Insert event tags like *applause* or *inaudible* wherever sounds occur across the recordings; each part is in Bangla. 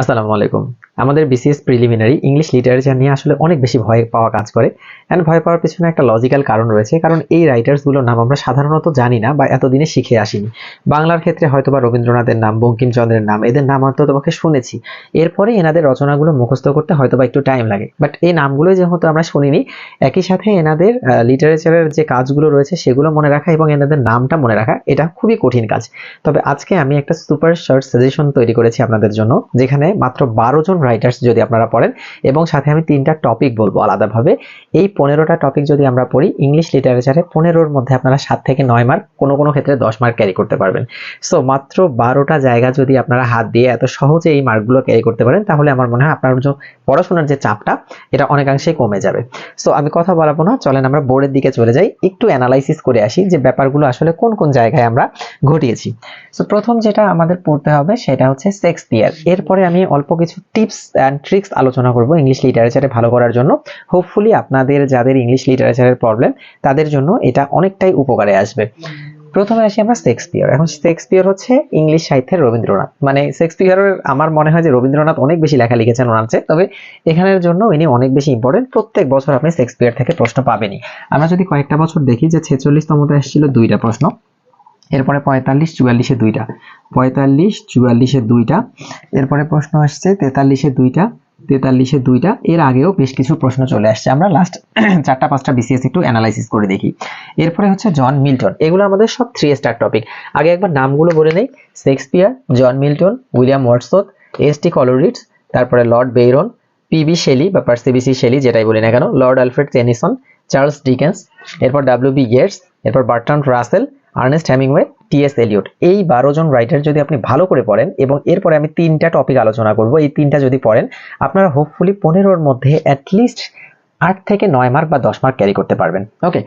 আসসালামু আলাইকুম। আমাদের বিসিএস প্রিলিমিনারি ইংলিশ লিটারেচার নিয়ে আসলে অনেক বেশি ভয় পাওয়া কাজ করে অ্যান্ড ভয় পাওয়ার পিছনে একটা লজিক্যাল কারণ রয়েছে, কারণ এই রাইটার্সগুলোর নাম আমরা সাধারণত জানি না বা এতদিনে শিখে আসিনি। বাংলার ক্ষেত্রে হয়তোবা রবীন্দ্রনাথের নাম, বঙ্কিমচন্দ্রের নাম, এদের নাম অন্ততপক্ষে শুনেছি। এরপরে এনাদের রচনাগুলো মুখস্থ করতে হয়তোবা একটু টাইম লাগে। বাট এই নামগুলো যেহেতু আমরা শুনিনি, একই সাথে এনাদের লিটারেচারের যে কাজগুলো রয়েছে সেগুলো মনে রাখা এবং এনাদের নামটা মনে রাখা, এটা খুবই কঠিন কাজ। তবে আজকে আমি একটা সুপার শর্ট সাজেশন তৈরি করেছি আপনাদের জন্য, যেখানে মাত্র বারো জন রাইটার্স যদি আপনারা পড়েন, এবং সাথে আমি তিনটা টপিক বলব আলাদাভাবে। এই পনেরোটা টপিক যদি আমরা পড়ি ইংলিশ লিটারেচারে পনেরোর মধ্যে আপনারা সাত থেকে নয় মার্ক কোনো কোনো ক্ষেত্রে দশ মার্ক ক্যারি করতে পারবেন। সো মাত্র বারোটা জায়গা যদি আপনারা হাত দিয়ে এত সহজে এই মার্কগুলো ক্যারি করতে পারেন, তাহলে আমার মনে হয় আপনার যে পড়াশোনার যে চাপটা, এটা অনেকাংশেই কমে যাবে। সো আমি কথা বলাবো না, চলেন আমরা বোর্ডের দিকে চলে যাই, একটু অ্যানালাইসিস করে আসি যে ব্যাপারগুলো আসলে কোন কোন জায়গায় আমরা ঘটিয়েছি। সো প্রথম যেটা আমাদের পড়তে হবে, সেটা হচ্ছে শেক্সপিয়ার এরপরে আমি অল্প কিছু টিপস অ্যান্ড ট্রিক্স আলোচনা করব ইংলিশ লিটারেচারে ভালো করার জন্য। হোপফুলি আপনাদের, যাদের ইংলিশ লিটারেচারের প্রবলেম তাদের জন্য এটা অনেকটাই উপকারে আসবে। প্রথমে আসি আমরা শেক্সপিয়ার এখন শেক্সপিয়ার হচ্ছে ইংলিশ সাহিত্যের রবীন্দ্রনাথ। মানে শেক্সপিয়ারের আমার মনে হয় যে রবীন্দ্রনাথ অনেক বেশি লেখা লিখেছেন ওনার চেয়ে। তবে এখানের জন্য ইনি অনেক বেশি ইম্পর্টেন্ট প্রত্যেক বছর আপনি শেক্সপিয়ার থেকে প্রশ্ন পাবেনই। আমরা যদি কয়েকটা বছর দেখি যে ছেচল্লিশতমতে এসেছিল দুইটা প্রশ্ন। এরপরে পঁয়তাল্লিশ, চুয়াল্লিশে দুইটা। পঁয়তাল্লিশ, চুয়াল্লিশে দুইটা। এরপরে প্রশ্ন আসছে, তেতাল্লিশে দুইটা তেতাল্লিশে দুইটা। এর আগেও বেশ কিছু প্রশ্ন চলে আসছে। আমরা লাস্ট *clears throat* চারটা, পাঁচটা বিসিএস একটু অ্যানালাইসিস করে দেখি। এরপরে হচ্ছে জন মিল্টন। এগুলো আমাদের সব থ্রি স্টার টপিক আগে একবার নামগুলো বলে নেই। Shakespeare, John Milton, William Wordsworth S T Coleridge তারপরে লর্ড বেইরন পিবি শেলি বা পার্সিবিসি শেলি, যেটাই বলি না কেন, Lord Alfred Tennyson, Charles Dickens, এরপর ডাব্লিউ বি গেটস, এরপর Bertrand Russell Ernest Hemingway T S Eliot. এই বারো জন রাইটার যদি আপনি ভালো করে পড়েন এবং এরপরে আমি তিনটা টপিক আলোচনা করব, এই তিনটা যদি পড়েন, আপনারা হোপফুলি পনেরোর মধ্যে অ্যাটলিস্ট আট থেকে নয় মার্ক বা দশ মার্ক ক্যারি করতে পারবেন। ওকে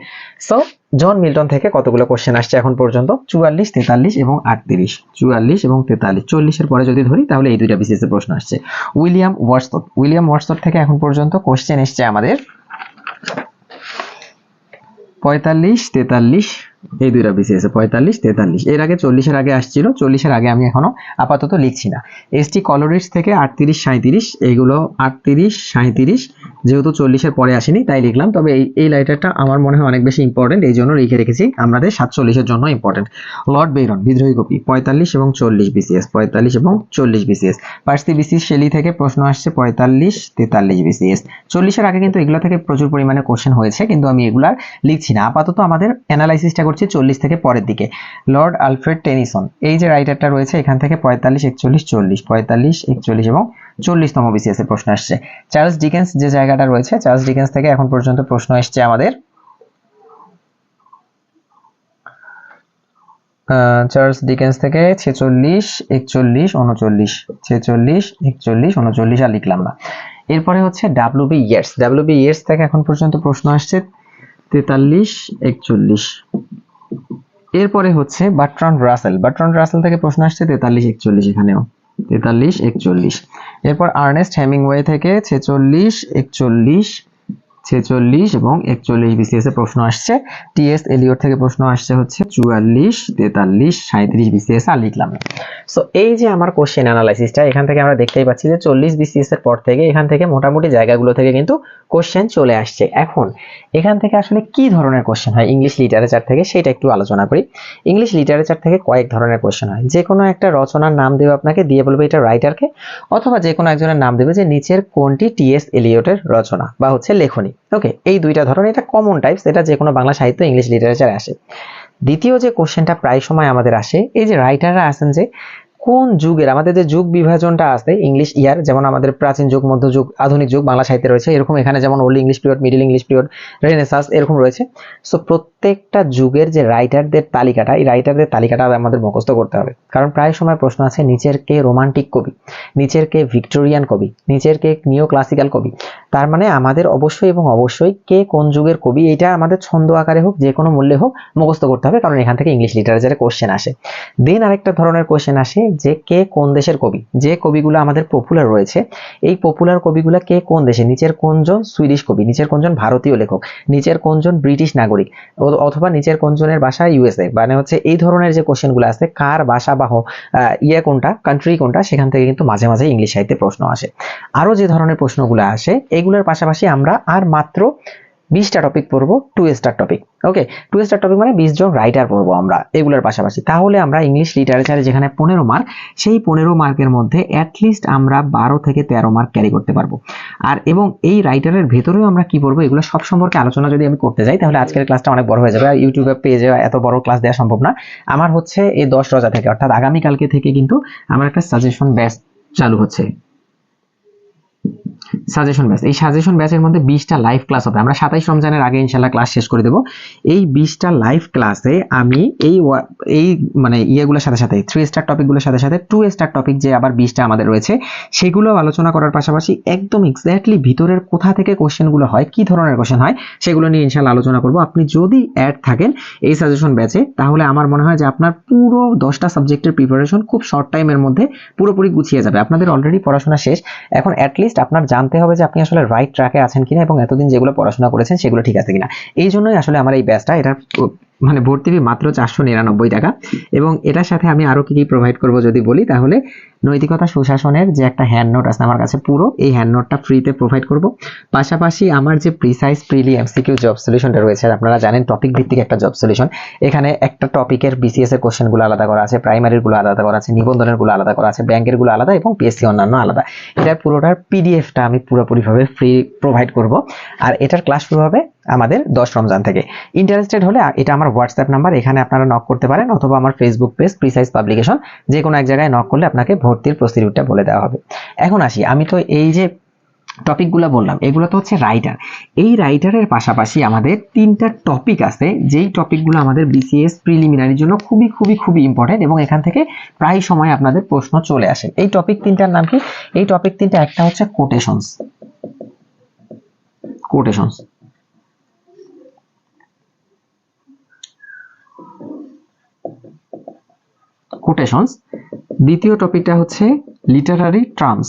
সো জন মিল্টন থেকে কতগুলো কোশ্চেন আসছে এখন পর্যন্ত? চুয়াল্লিশ, তেতাল্লিশ এবং আটত্রিশ। চুয়াল্লিশ এবং তেতাল্লিশ। চল্লিশের পরে যদি ধরি, তাহলে এই দুইটা বিসিএস প্রশ্ন আসছে। উইলিয়াম ওয়ার্সথ উইলিয়াম ওয়ার্সথ থেকে এখন পর্যন্ত কোশ্চেন এসছে আমাদের পঁয়তাল্লিশ, তেতাল্লিশ এই দুইটা বিসিএস পঁয়তাল্লিশ, তেতাল্লিশ। এর আগে চল্লিশের আগে আসছিল, চল্লিশের আগে আমি এখনও আপাতত লিখছি না। এসটি কলোরিস থেকে আটত্রিশ সাঁত্রিশ এইগুলো আটত্রিশ সাঁত্রিশ যেহেতু চল্লিশের পরে আসেনি, তাই লিখলাম। তবে এই এই লাইটারটা আমার মনে হয় অনেক বেশি ইম্পর্টেন্ট এই জন্য লিখে রেখেছি। আমাদের সাতচল্লিশের জন্য ইম্পর্টেন্ট লর্ড বেরন বিদ্রোহী কপি পঁয়তাল্লিশ এবং চল্লিশ বিসিএস পঁয়তাল্লিশ এবং চল্লিশ বিসিএস পার্সি বিসিএস শেলি থেকে প্রশ্ন আসছে, পঁয়তাল্লিশ, তেতাল্লিশ বিসিএস চল্লিশের আগে কিন্তু এগুলো থেকে প্রচুর পরিমাণে কোশ্চেন হয়েছে, কিন্তু আমি এগুলার লিখছি না। আপাতত আমাদের অ্যানালাইসিসটা করছি চল্লিশ থেকে পরের দিকে। লর্ড আলফ্রেড টেনিসন এই যে রাইটারটা রয়েছে, এখান থেকে পঁয়তাল্লিশ, একচল্লিশ, চল্লিশ, পঁয়তাল্লিশ, একচল্লিশ এবং চল্লিশতম বিসিএস এর প্রশ্ন আসছে। চার্লস ডিকেন্স যে জায়গাটা রয়েছে, চার্লস ডিকেন্স থেকে এখন পর্যন্ত প্রশ্ন এসছে আমাদের। চার্লস ডিকেন্স থেকে ছেচল্লিশ, একচল্লিশ, উনচল্লিশ, ছেচল্লিশ, একচল্লিশ, উনচল্লিশ, আর লিখলাম না। এরপরে হচ্ছে W B Yeats W B Yeats থেকে এখন পর্যন্ত প্রশ্ন আসছে তেতাল্লিশ, একচল্লিশ। এরপরে হচ্ছে বাট্রান্ড রাসেল। বাট্রান্ড রাসেল থেকে প্রশ্ন আসছে তেতাল্লিশ, একচল্লিশ এখানেও। তেতাল্লিশ, একচল্লিশ। এরপর আর্নেস্ট হেমিংওয়ে থেকে ছেচল্লিশ একচল্লিশ ছেচল্লিশ এবং একচল্লিশ বিসিএস এ প্রশ্ন আসছে। টিএস এলিওর থেকে প্রশ্ন আসছে হচ্ছে চুয়াল্লিশ, তেতাল্লিশ সাঁত্রিশ বিসিএস আর লিখলাম সো এই যে আমার কোশ্চেন অ্যানালাইসিসটা এখান থেকে আমরা দেখতেই পাচ্ছি যে চল্লিশ বিসিএস এর পর থেকে এখান থেকে মোটামুটি জায়গাগুলো থেকে কিন্তু কোশ্চেন চলে আসছে। এখন, এখান থেকে আসলে কি ধরনের কোশ্চেন হয় ইংলিশ লিটারেচার থেকে, সেটা একটু আলোচনা করি। ইংলিশ লিটারেচার থেকে কয়েক ধরনের কোশ্চেন হয়। যে কোনো একটা রচনার নাম দেবে আপনাকে, দিয়ে বলবে এটা রাইটারকে অথবা যে কোনো একজনের নাম দেবে যে নিচের কোনটি টিএস এলিয়টের রচনা বা হচ্ছে লেখনী। ওকে এই দুইটা ধরনের এটা কমন টাইপস এটা যে কোনো বাংলা সাহিত্য ইংলিশ লিটারেচারে আসে। দ্বিতীয় যে কোশ্চেনটা প্রায় সময় আমাদের আসে, এই যে রাইটাররা আছেন যে কোন যুগের? আমাদের যে যুগ বিভাজনটা আছে ইংলিশ ইয়ার যেমন আমাদের প্রাচীন যুগ মধ্যযুগ আধুনিক যুগ, বাংলা সাহিত্যে রয়েছে, এরকম এখানে যেমন old English period middle English period Renaissance এরকম রয়েছে। সো প্রত্যেকটা যুগের যে রাইটারদের তালিকাটা, এই রাইটারদের তালিকাটা আমাদের মুখস্থ করতে হবে। কারণ প্রায় সময় প্রশ্ন আছে, নিচের কে রোমান্টিক কবি? নিচের কে ভিক্টোরিয়ান কবি? নিচের কে নিও ক্লাসিক্যাল কবি? তার মানে আমাদের অবশ্যই এবং অবশ্যই কে কোন যুগের কবি এটা আমাদের ছন্দ আকারে হোক, যে কোনো মূল্যে হোক মুখস্থ করতে হবে, কারণ এখান থেকে ইংলিশ লিটারেচারে কোশ্চেন আসে। দেন আরেকটা ধরনের কোশ্চেন আসে যে কে কোন দেশের কবি? যে কবিগুলো আমাদের পপুলার রয়েছে এই পপুলার কবিগুলো কে কোন দেশে? নিচের কোনজন সুইডিশ কবি? নিচের কোনজন ভারতীয় লেখক? নিচের কোনজন ব্রিটিশ নাগরিক? অথবা নিচের কোনজনের ভাষা ইউএসএ মানে হচ্ছে এই ধরনের যে কোশ্চেনগুলো আছে কার ভাষা বা হ- আহ, ইয়ে কোনটা কান্ট্রি কোনটা সেখান থেকে কিন্তু মাঝে মাঝে ইংলিশ সাহিত্যে প্রশ্ন আসে। আরও যে ধরনের প্রশ্নগুলো আসে এগুলোর পাশাপাশি আমরা আর মাত্র বিশটা টপিক পড়ব two star topic okay two star topic মানে বিশ জন রাইটার পড়ব আমরা এগুলোর পাশাপাশি। তাহলে আমরা ইংলিশ লিটারেচারে যেখানে পনেরো মার্ক সেই পনেরো মার্কের মধ্যে অ্যাটলিস্ট আমরা বারো থেকে তেরো মার্ক ক্যারি করতে পারব। আর এবং এই রাইটারের ভেতরেও আমরা কি পড়ব? এগুলো সব সম্পর্কে আলোচনা যদি আমি করতে যাই, তাহলে আজকের ক্লাসটা অনেক বড় হয়ে যাবে। আর ইউটিউবে পেজে এত বড় ক্লাস দেওয়া সম্ভব না। আমার হচ্ছে এই দশ রোজা থেকে, অর্থাৎ আগামীকালকে থেকে কিন্তু আমার একটা সাজেশন ব্যাচ চালু হচ্ছে। সাজেশন ব্যাচ এই সাজেশন ব্যাচের মধ্যে বিশটা লাইভ ক্লাস হবে। আমরা সাতাইশ রমজানের আগে ইনশাল্লাহ ক্লাস শেষ করে দেবো। এই বিশটা লাইভ ক্লাসে আমি এই এই মানে ইয়েগুলোর সাথে সাথে থ্রি স্টার টপিকগুলোর সাথে সাথে টু স্টার টপিক যে আবার বিশটা আমাদের রয়েছে সেগুলো আলোচনা করার পাশাপাশি একদম এক্স্যাক্টলি ভিতরের কোথা থেকে কোশ্চেনগুলো হয়, কি ধরনের কোশ্চেন হয়, সেগুলো নিয়ে ইনশাল্লাহ আলোচনা করব। আপনি যদি অ্যাড থাকেন এই সাজেশন ব্যাচে তাহলে আমার মনে হয় যে আপনার পুরো দশটা সাবজেক্টের প্রিপারেশন খুব শর্ট টাইমের মধ্যে পুরোপুরি গুছিয়ে যাবে। আপনাদের অলরেডি পড়াশোনা শেষ। এখন অ্যাটলিস্ট আপনার জানতে হবে যে আপনি আসলে রাইট ট্র্যাকে আছেন কিনা এবং এতদিন যেগুলো পড়াশোনা করেছেন সেগুলো ঠিক আছে কিনা। এই জন্যই আসলে আমার এই ব্যাচটা এটা মানে ভর্তি ফি মাত্র চারশো নিরানব্বই টাকা। এবং এটার সাথে আমি আরও কি কি প্রোভাইড করব যদি বলি, তাহলে নৈতিকতা সুশাসনের যে একটা হ্যান্ড নোট আছে আমার কাছে পুরো, এই হ্যান্ড নোটটা ফ্রিতে প্রোভাইড করব। পাশাপাশি আমার যে প্রিসাইজ প্রিলি এমসিকিউ জব সলিউশনটা রয়েছে, আপনারা জানেন টপিক ভিত্তিক একটা জব সলিউশন এখানে একটা টপিকের বিসিএস এর কোশ্চেনগুলো আলাদা করা আছে প্রাইমারিরগুলো আলাদা করা আছে, নিবন্ধনেরগুলো আলাদা করা আছে ব্যাংকেরগুলো আলাদা এবং পিএসসি অন্যান্য আলাদা। এটার পুরোটার পিডিএফটা আমি পুরোপুরিভাবে ফ্রি প্রোভাইড করব। আর এটার ক্লাস শুরু হবে আমাদের দশ রমজান থেকে। ইন্টারেস্টেড হলে এটা আমার হোয়াটসঅ্যাপ নাম্বার এখানে আপনারা নক করতে পারেন অথবা আমার ফেসবুক পেজ প্রিসাইজ পাবলিকেশন যে কোনো এক জায়গায় নক করলে আপনাকে ভর্তির প্রসিডিউরটা বলে দেওয়া হবে। এখন আসি, আমি তো এই যে টপিকগুলো বললাম, এগুলো তো হচ্ছে রাইটার এই রাইটারের পাশাপাশি আমাদের তিনটা টপিক আছে, যেই টপিকগুলো আমাদের বিসিএস প্রিলিমিনারির জন্য খুবই খুবই খুবই ইম্পর্টেন্ট এবং এখান থেকে প্রায় সময় আপনাদের প্রশ্ন চলে আসে। এই টপিক তিনটার নাম কি? এই টপিক তিনটা একটা হচ্ছে কোটেশনস কোটেশনস কোটেশনস দ্বিতীয় টপিকটা হচ্ছে লিটারারি ট্রামস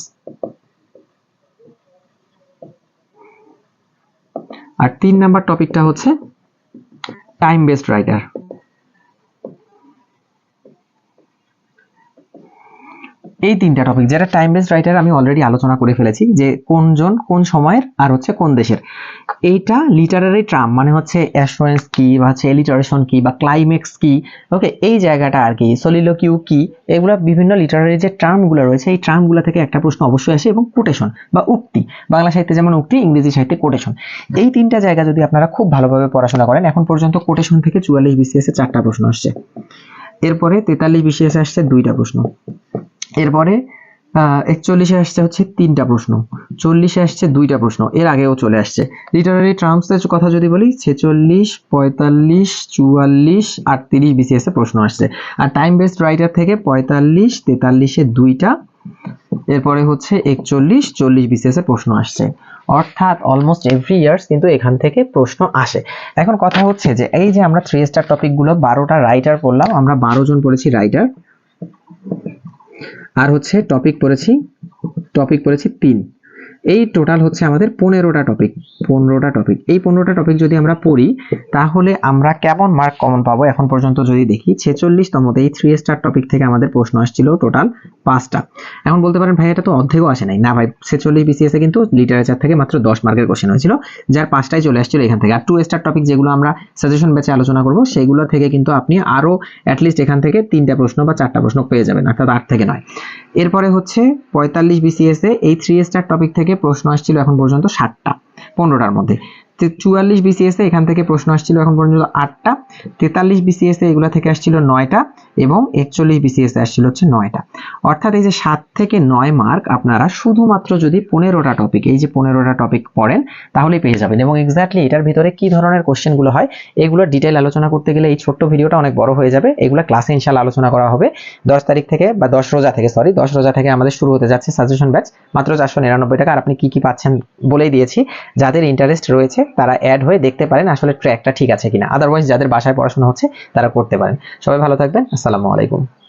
আর তিন নাম্বার টপিকটা হচ্ছে টাইম বেসড রাইটার এই তিনটা টপিক যেটা টাইম বেসড রাইটার আমি অলরেডি আলোচনা করে ফেলেছি যে কোনজন, কোন সময়ের, আর হচ্ছে কোন দেশের। এইটা লিটারারি ট্রাম মানে হচ্ছে অ্যাসুরেন্স কি, বা হচ্ছে এলিটারেশন কি, বা ক্লাইমেক্স কি ওকে এই জায়গাটা আর কি সলিলোকিউ কি, এগুলা বিভিন্ন লিটারারি যে টার্মগুলো রয়েছে, এই টার্মগুলো থেকে একটা প্রশ্ন অবশ্যই আসে, এবং কোটেশন বা উক্তি, বাংলা সাহিত্যে যেমন উক্তি, ইংরেজি সাহিত্যে কোটেশন এই তিনটা জায়গা যদি আপনারা খুব ভালোভাবে পড়াশোনা করেন, এখন পর্যন্ত কোটেশন থেকে চুয়াল্লিশ বিসিএস চারটা প্রশ্ন আসছে। এরপরে তেতাল্লিশ বিসিএস আসছে দুইটা প্রশ্ন। এরপরে একচল্লিশে আসছে হচ্ছে তিনটা প্রশ্ন। চল্লিশে আসছে দুইটা প্রশ্ন। এর আগেও চলে আসছে। লিটারারি টার্মসের কথা যদি বলি, ছেচল্লিশ, পঁয়তাল্লিশ, চুয়াল্লিশ, আটত্রিশ বিসিএস প্রশ্ন আসছে। আর টাইম বেসড রাইটার থেকে পঁয়তাল্লিশ, তেতাল্লিশে দুইটা, এরপরে হচ্ছে একচল্লিশ, চল্লিশ বিসিএস প্রশ্ন আসছে। অর্থাৎ অলমোস্ট এভরি ইয়ার্স কিন্তু এখান থেকে প্রশ্ন আসে। এখন কথা হচ্ছে যে, এই যে আমরা থ্রি স্টার টপিকগুলো বারোটা রাইটার পড়লাম, আমরা বারো জন পড়েছি রাইটার আর হচ্ছে টপিক পড়েছি টপিক পড়েছি তিন। এই টোটাল হচ্ছে আমাদের পনেরোটা টপিক পনেরোটা টপিক এই পনেরোটা টপিক যদি আমরা পড়ি, তাহলে আমরা কেমন মার্ক কমন পাবো? এখন পর্যন্ত যদি দেখি, ছেচল্লিশতমতে এই থ্রি স্টার টপিক থেকে আমাদের প্রশ্ন আসছিল টোটাল পাঁচটা। এখন বলতে পারেন, ভাই, এটা তো অর্ধেকও আসে নাই। না, ভাই, ছেচল্লিশ বিসিএস কিন্তু লিটারেচার থেকে মাত্র দশ মার্কের কোশ্চেন হয়েছিল, যার পাঁচটাই চলে আসছিল এখান থেকে। আর টু স্টার টপিক যেগুলো আমরা সাজেশন ব্যাচে আলোচনা করব, সেগুলো থেকে কিন্তু আপনি আরও অ্যাটলিস্ট এখান থেকে তিনটা প্রশ্ন বা চারটা প্রশ্ন পেয়ে যাবেন, অর্থাৎ আট থেকে নয়। এরপরে হচ্ছে পঁয়তাল্লিশ বিসিএস এই থ্রি স্টার টপিক থেকে প্রশ্ন আসছিল এখন পর্যন্ত ষাটটা পনেরোটার মধ্যে। চুয়াল্লিশ বিসিএস এখান থেকে প্রশ্ন আসছিল এখন পর্যন্ত আটটা। তেতাল্লিশ বিসিএস এগুলো থেকে আসছিল নয়টা এবং একচল্লিশ বিসিএস আসছিল হচ্ছে নয়টা। অর্থাৎ এই যে সাত থেকে নয় মার্ক আপনারা শুধুমাত্র যদি পনেরোটা টপিক এই যে পনেরোটা টপিক পড়েন, তাহলেই পেয়ে যাবেন। এবং এক্স্যাক্টলি এটার ভিতরে কি ধরনের কোশ্চেনগুলো হয়, এগুলো ডিটেল আলোচনা করতে গেলে এই ছোট্ট ভিডিওটা অনেক বড় হয়ে যাবে। এগুলো ক্লাসে ইনশাল আলোচনা করা হবে। দশ তারিখ থেকে বা দশ রোজা থেকে সরি দশ রোজা থেকে আমাদের শুরু হতে যাচ্ছে সাজেশন ব্যাচ মাত্র চারশো নিরানব্বই টাকা। আর আপনি কি কি পাচ্ছেন বলেই দিয়েছি। যাদের ইন্টারেস্ট রয়েছে তারা অ্যাড হয়ে দেখতে পারেন আসলে ট্র্যাকটা ঠিক আছে কিনা। আদারওয়াইজ যাদের বাসায় পড়াশোনা হচ্ছে, তারা করতে পারেন। সবাই ভালো থাকবেন। আসসালামু আলাইকুম।